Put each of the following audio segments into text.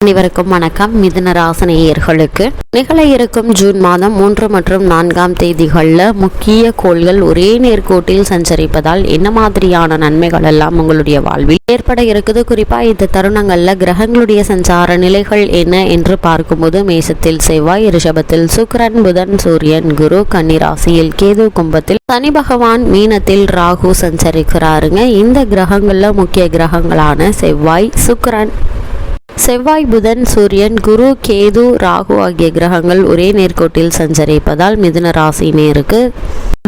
அனைவருக்கும் வணக்கம். மிதுன ராசனேயர்களுக்கு நிகழ இருக்கும் ஜூன் மாதம் மூன்று மற்றும் நான்காம் தேதிகளில் முக்கிய கோள்கள் ஒரே நேர்கோட்டில் சஞ்சரிப்பதால் என்ன மாதிரியான நன்மைகள் எல்லாம் உங்களுடைய வாழ்வில் ஏற்பட இருக்குது? குறிப்பா இந்த தருணங்கள்ல கிரகங்களுடைய சஞ்சார நிலைகள் என்ன என்று பார்க்கும்போது மேசத்தில் செவ்வாய் ரிஷபத்தில் சுக்கரன் புதன் சூரியன் குரு கன்னிராசியில் கேது கும்பத்தில் சனி பகவான் மீனத்தில் ராகு சஞ்சரிக்கிறாருங்க. இந்த கிரகங்கள்ல முக்கிய கிரகங்களான செவ்வாய் சுக்கரன் செவ்வாய் புதன் சூரியன் குரு கேது ராகு ஆகிய கிரகங்கள் ஒரே நேர்கோட்டில் சஞ்சரிப்பதால் மிதுன ராசினேருக்கு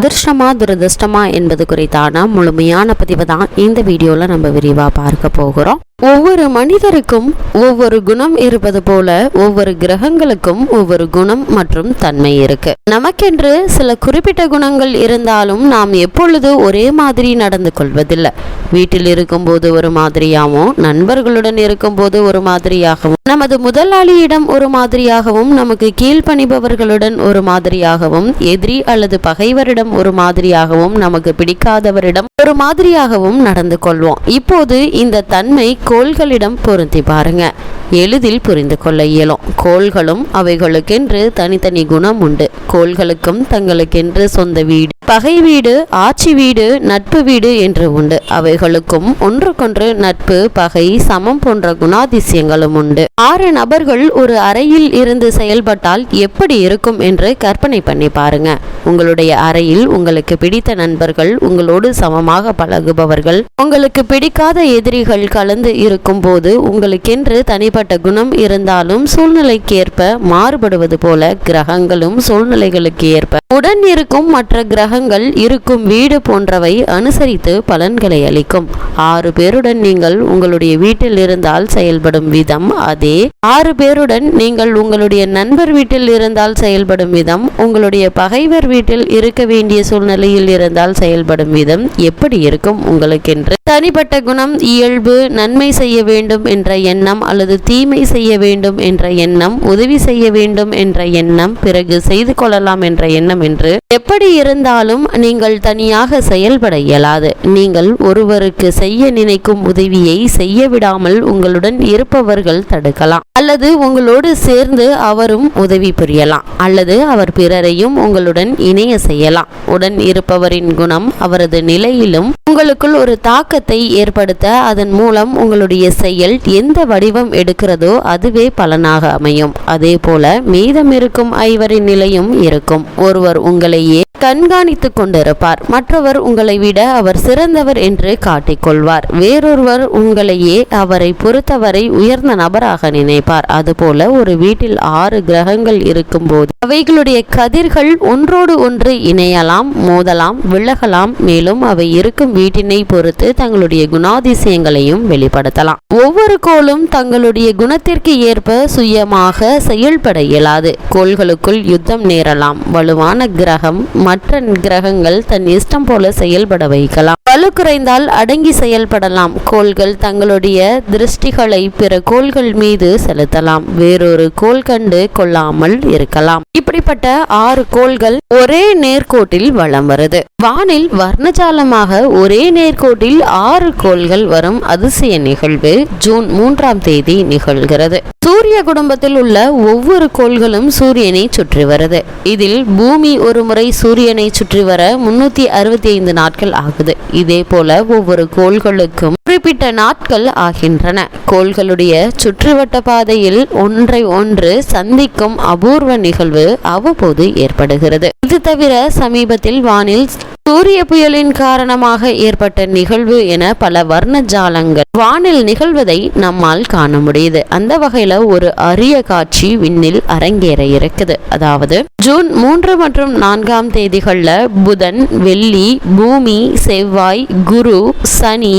அதிர்ஷ்டமா துரதிர்ஷ்டமா என்பது குறித்தான முழுமையான பதிவு தான் இந்த வீடியோவில் நம்ம விரிவாக பார்க்க போகிறோம். ஒவ்வொரு மனிதருக்கும் ஒவ்வொரு குணம் இருப்பது போல ஒவ்வொரு கிரகங்களுக்கும் ஒவ்வொரு குணம் மற்றும் தன்மை இருக்கு. நமக்கென்று சில குறிப்பிட்ட குணங்கள் இருந்தாலும் நாம் எப்பொழுது ஒரே மாதிரி நடந்து கொள்வதில்லை. வீட்டில் இருக்கும்போது ஒரு மாதிரியாகவும் நண்பர்களுடன் இருக்கும்போது ஒரு மாதிரியாகவும் நமது முதலாளியிடம் ஒரு மாதிரியாகவும் நமக்கு கீழ்ப்பணிபவர்களுடன் ஒரு மாதிரியாகவும் எதிரி அல்லது பகைவரிடம் ஒரு மாதிரியாகவும் நமக்கு பிடிக்காதவரிடம் ஒரு மாதிரியாகவும் நடந்து கொள்வோம். இப்போது இந்த தன்மை கோள்களிடம் பொருந்தி பாருங்க. எளிதில் புரிந்து கொள்ள இயலும். கோள்களும் அவைகளுக்கென்று தனித்தனி குணம் உண்டு. கோள்களுக்கும் தங்களுக்கென்று சொந்த வீடு பகை வீடு ஆட்சி வீடு நட்பு வீடு என்று உண்டு. அவைகளுக்கும் ஒன்றுக்கொன்று நட்பு பகை சமம் போன்ற குணாதிசயங்களும் உண்டு. ஆறு நபர்கள் ஒரு அறையில் இருந்து செயல்பட்டால் எப்படி இருக்கும் என்று கற்பனை பண்ணி பாருங்க. உங்களுடைய அறையில் உங்களுக்கு பிடித்த நண்பர்கள் உங்களோடு சமமாக பழகுபவர்கள் உங்களுக்கு பிடிக்காத எதிரிகள் கலந்து இருக்கும் போது உங்களுக்கென்று தனிப்பட்ட குணம் இருந்தாலும் சூழ்நிலைக்கேற்ப மாறுபடுவது போல கிரகங்களும் சூழ்நிலைகளுக்கு ஏற்ப. உடன் இருக்கும் மற்ற கிரக கிரகங்கள் இருக்கும் வீடு போன்றவை அனுசரித்து பலன்களை அளிக்கும். ஆறு பேருடன் நீங்கள் உங்களுடைய வீட்டில் இருந்தால் செயல்படும் விதம் அதே. ஆறு பேருடன் நீங்கள் உங்களுடைய நண்பர் வீட்டில் இருந்தால் செயல்படும் விதம் உங்களுடைய பகைவர் வீட்டில் இருக்க வேண்டிய சூழ்நிலையில் இருந்தால் செயல்படும் விதம் எப்படி இருக்கும் உங்களுக்கென்று. தனிப்பட்ட குணம் இயல்பு நன்மை செய்ய வேண்டும் என்ற எண்ணம் அல்லது தீமை செய்ய வேண்டும் என்ற எண்ணம் உதவி செய்ய வேண்டும் என்ற எண்ணம் பிறகு செய்து கொள்ளலாம் என்ற எண்ணம் என்று. எப்படி இருந்தாலும் நீங்கள் தனியாக செயல்பட இயலாது. நீங்கள் ஒருவருக்கு செய்ய நினைக்கும் உதவியை செய்ய விடாமல் உங்களுடன் இருப்பவர்கள் தடுக்கலாம். அல்லது உங்களோடு சேர்ந்து அவரும் உதவி புரியலாம். அல்லது அவர் பிறரையும் உங்களுடன் இணைய செய்யலாம். உடன் இருப்பவரின் குணம் அவரது நிலையிலும் உங்களுக்குள் ஒரு தாக்கத்தை ஏற்படுத்த அதன் மூலம் உங்களுடைய செயல் எந்த வடிவம் எடுக்கிறதோ அதுவே பலனாக அமையும். அதே போல மீதம் இருக்கும் ஐவரின் நிலையும் இருக்கும். ஒருவர் உங்களையே கண்காணித்து கொண்டிருப்பார். மற்றவர் உங்களை விட அவர் சிறந்தவர் என்று காட்டிக்கொள்வார். வேறொருவர் உங்களையே அவரை பொறுத்தவரை உயர்ந்த நபராக நினைப்பார். அதுபோல ஒரு வீட்டில் ஆறு கிரகங்கள் இருக்கும்போது அவைகளுடைய கதிர்கள் ஒன்றோடு ஒன்று இணையலாம் மோதலாம் விலகலாம். மேலும் அவை இருக்கும் வீட்டினை பொறுத்து தங்களுடைய குணாதிசயங்களையும் வெளிப்படுத்தலாம். ஒவ்வொரு கோளும் தங்களுடைய குணத்திற்கு ஏற்ப சுயமாக செயல்பட இயலாது. கோள்களுக்குள் யுத்தம் நேரலாம். வலுவான கிரகம் மற்ற கிரகங்கள் தன் இஷ்டம் போல செயல்பட வைக்கலாம். வலு குறைந்தால் அடங்கி செயல்படலாம். கோள்கள் தங்களுடைய திருஷ்டிகளை பிற கோள்கள் மீது செலுத்தலாம். வேறொரு கோள் கண்டு கொள்ளாமல் இருக்கலாம். இப்படிப்பட்ட ஆறு கோள்கள் ஒரே நேர்கோட்டில் வளம் வருது. வானில் வர்ணஜாலமாக ஒரே நேர்கோட்டில் ஆறு கோள்கள் வரும் அதிசய நிகழ்வு ஜூன் மூன்றாம் தேதி நிகழ்கிறது. சூரிய குடும்பத்தில் உள்ள ஒவ்வொரு கோள்களும் சூரியனை சுற்றி வருது. இதில் பூமி ஒரு முறை சூரியனை சுற்றி வர முன்னூத்தி அறுபத்தி ஐந்து நாட்கள் ஆகுது. இதே போல ஒவ்வொரு கோள்களுக்கும் குறிப்பிட்ட நாட்கள் ஆகின்றன. கோள்களுடைய சுற்றுவட்ட பாதையில் ஒன்றை ஒன்று சந்திக்கும் அபூர்வ நிகழ்வு அவ்வப்போது ஏற்படுகிறது. இது தவிர சமீபத்தில் வானில் சூரிய புயலின் காரணமாக ஏற்பட்ட நிகழ்வு என பல வர்ண ஜாலங்கள் வானில் நிகழ்வதை நம்மால் காண முடியுது. அந்த வகையில ஒரு அரிய காட்சி விண்ணில் அரங்கேற இருக்குது. அதாவது ஜூன் மூன்று மற்றும் நான்காம் தேதிகள்ல புதன் வெள்ளி பூமி செவ்வாய் குரு சனி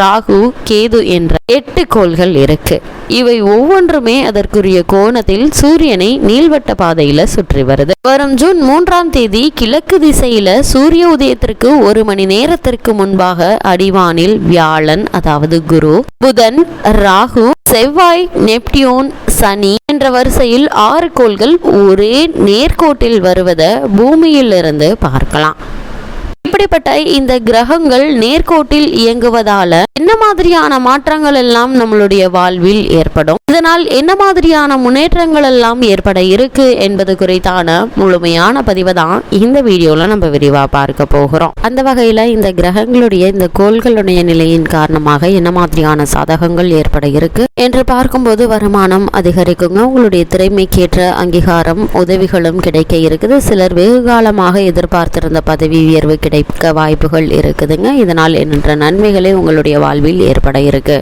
ராகு கேது என்ற எட்டு கோள்கள் இருக்கு. இவை ஒவ்வொன்றுமே அதற்குரிய கோணத்தில் சூரியனை நீள்வட்ட பாதையில சுற்றி வருது. வரும் ஜூன் மூன்றாம் தேதி கிழக்கு திசையில சூரிய உதய உதயத்திற்கு ஒரு மணி நேரத்திற்கு முன்பாக அடிவானில் வியாழன் அதாவது குரு புதன் ராகு செவ்வாய் நெப்டியூன் சனி என்ற வரிசையில் ஆறு கோள்கள் ஒரே நேர்கோட்டில் வருவதை பூமியிலிருந்து பார்க்கலாம். இப்படிப்பட்ட இந்த கிரகங்கள் நேர்கோட்டில் இயங்குவதால என்ன மாதிரியான மாற்றங்கள் எல்லாம் நம்மளுடைய வாழ்வில் ஏற்படும்? இதனால் என்ன மாதிரியான முன்னேற்றங்கள் எல்லாம் ஏற்பட இருக்கு என்பது குறித்தான முழுமையான பதிவை தான் இந்த வீடியோல நம்ம விரிவா பார்க்க போகிறோம். அந்த வகையில இந்த கிரகங்களுடைய இந்த கோள்களுடைய நிலையின் காரணமாக என்ன மாதிரியான சாதகங்கள் ஏற்பட இருக்கு என்று பார்க்கும்போது வருமானம் அதிகரிக்குங்க. உங்களுடைய திறமைக்கேற்ற அங்கீகாரம் உதவிகளும் கிடைக்க இருக்குது. சிலர் வெகு காலமாக எதிர்பார்த்திருந்த பதவி உயர்வு கிடைக்க வாய்ப்புகள் இருக்குதுங்க. இதனால் என்ற நன்மைகளை உங்களுடைய வாழ்வில் ஏற்பட இருக்கு.